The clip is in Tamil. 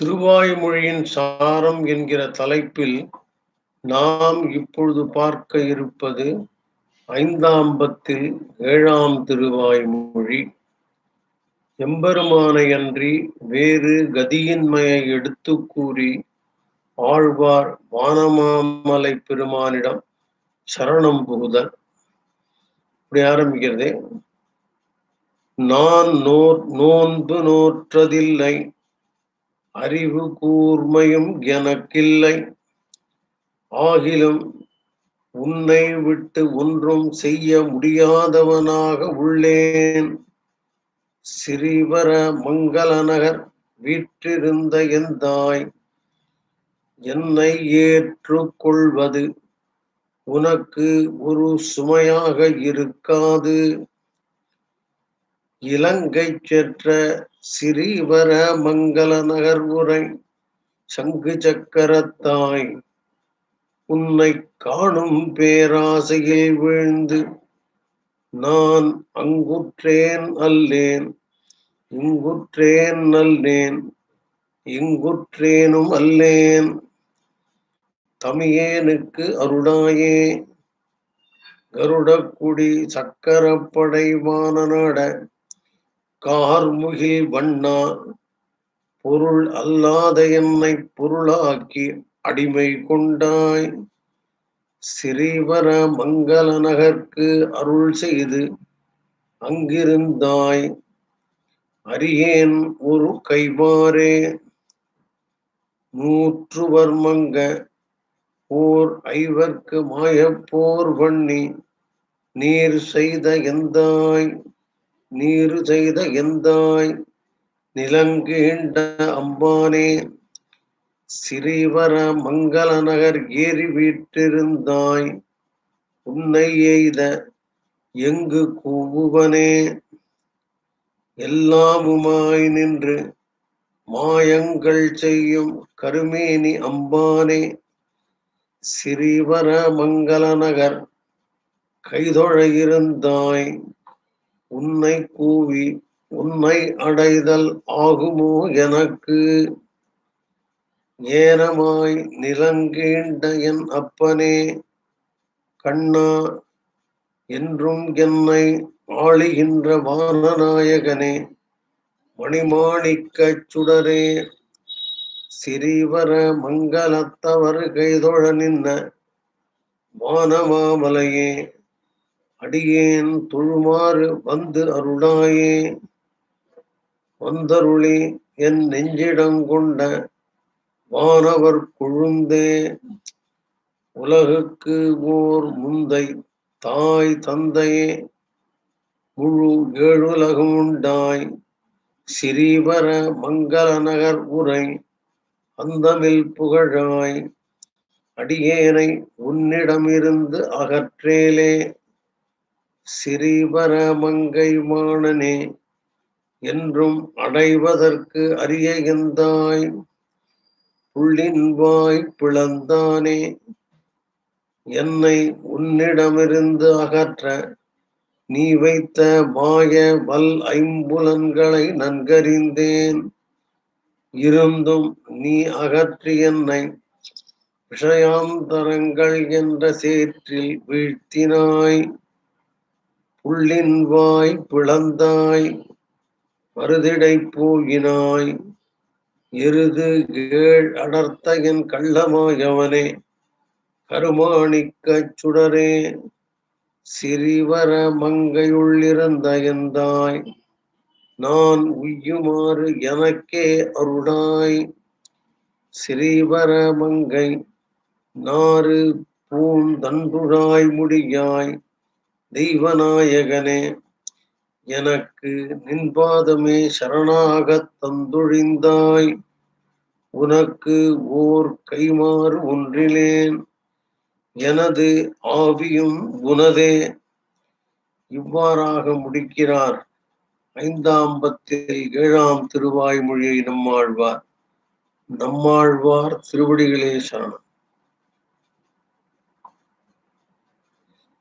திருவாய்மொழியின் சாரம் என்கிற தலைப்பில் நாம் இப்பொழுது பார்க்க இருப்பது ஐந்தாம்பத்தில் ஏழாம் திருவாய்மொழி. எம்பெருமானையன்றி வேறு கதியின்மையை எடுத்து கூறி ஆழ்வார் வானமாமலை பெருமானிடம் சரணம் புகுதல். இப்படி ஆரம்பிக்கிறது. நான் நோ நோன்பு நோற்றதில்லை அறிவு கூர்மையும் எனக்கில்லை. ஆகிலும் உன்னை விட்டு ஒன்றும் செய்ய முடியாதவனாக உள்ளேன். சிறிவர மங்களநகர் வீற்றிருந்த எந்தாய் என்னை ஏற்றுக்கொள்வது உனக்கு ஒரு சுமையாக இருக்காது. இலங்கை செற்ற சிறீவர மங்கள நகர் உரை சங்கு சக்கரத்தாய். உன்னை காணும் பேராசையில் வீழ்ந்து நான் அங்குற்றேன் அல்லேன் இங்குற்றேன் அல்லேன் இங்குற்றேனும் அல்லேன். தமியேனுக்கு அருளாயே. கருடக்குடி சக்கரப்படை வானநாட கார்முகில் வண்ணா பொருள் அல்லாத என்னை பொருளாக்கி அடிமை கொண்டாய். ஸ்ரீவர மங்கள நகர்க்கு அருள் செய்து அங்கிருந்தாய். அரியேன் ஒரு கைவாரே நூற்று வர்மங்க ஓர் ஐவர்க்கு மாயப்போர் பண்ணி நீர் செய்த எந்தாய். நீரு செய்த எந்தாய்? நிலங்கீண்ட அம்பானே சிறிவர மங்கள நகர் ஏறி வீட்டிருந்தாய் உன்னை எய்த எங்கு கூவுவனே? எல்லாமுமாய் நின்று மாயங்கள் செய்யும் கருமேனி அம்பானே சிறிவர மங்கள நகர் கைதொழ இருந்தாய். உன்னை கூவி உன்னை அடைதல் ஆகுமோ எனக்கு? ஏனமாய் நிலங்கீண்ட என் அப்பனே கண்ணா என்றும் என்னை ஆளுகின்ற வானநாயகனே மணிமாணிக்கச் சுடரே சிறிவர மங்களத்தவர் கைதொழ நின்ன வானமாமலையே அடியேன் தொழுமாறு வந்து அருளாயே. வந்தருளி என் நெஞ்சிடம் கொண்ட வானவர் கொழுந்தே. உலகுக்கு ஓர் முந்தை தாய் தந்தையே. முழு ஏழுலகம் உண்டாய். சிறீவர மங்கள நகர் உரை அந்தமில் புகழாய். அடியேனை உன்னிடமிருந்து அகற்றேலே. சிறிவரமங்கை மாணனே என்றும் அடைவதற்கு அரிய எந்தாய்? புள்ளின் வாய் பிளந்தானே என்னை உன்னிடமிருந்து அகற்ற நீ வைத்த மாய வல் ஐம்புலன்களை நன்கறிந்தேன். இருந்தும் நீ அகற்றி என்னை விஷயாந்தரங்கள் என்ற சேற்றில் வீழ்த்தினாய். புள்ளின் வாய் பிளந்தாய் மருதிடை போகினாய். எருது கேள் அடர்த்தயன் கள்ளமாயவனே கருமாணிக்கச் சுடரே. சிறிவர மங்கையுள்ளிருந்த எந்தாய் நான் உய்யுமாறு எனக்கே அருளாய். ஸ்ரீவர மங்கை நாறு பூந்தன்புழாய் முடியாய். தெய்வநாயகனே எனக்கு நின்பாதமே சரணாகத் தந்துழிந்தாய். உனக்கு ஓர் கைமாறு ஒன்றிலேன் எனது ஆவியும் உனதே. இவ்வாறாக முடிக்கிறார். ஐந்தாம்பத்தில் ஏழாம் திருவாய்மொழியை நம்மாழ்வார். நம்மாழ்வார் திருவடிகளே சரணம்.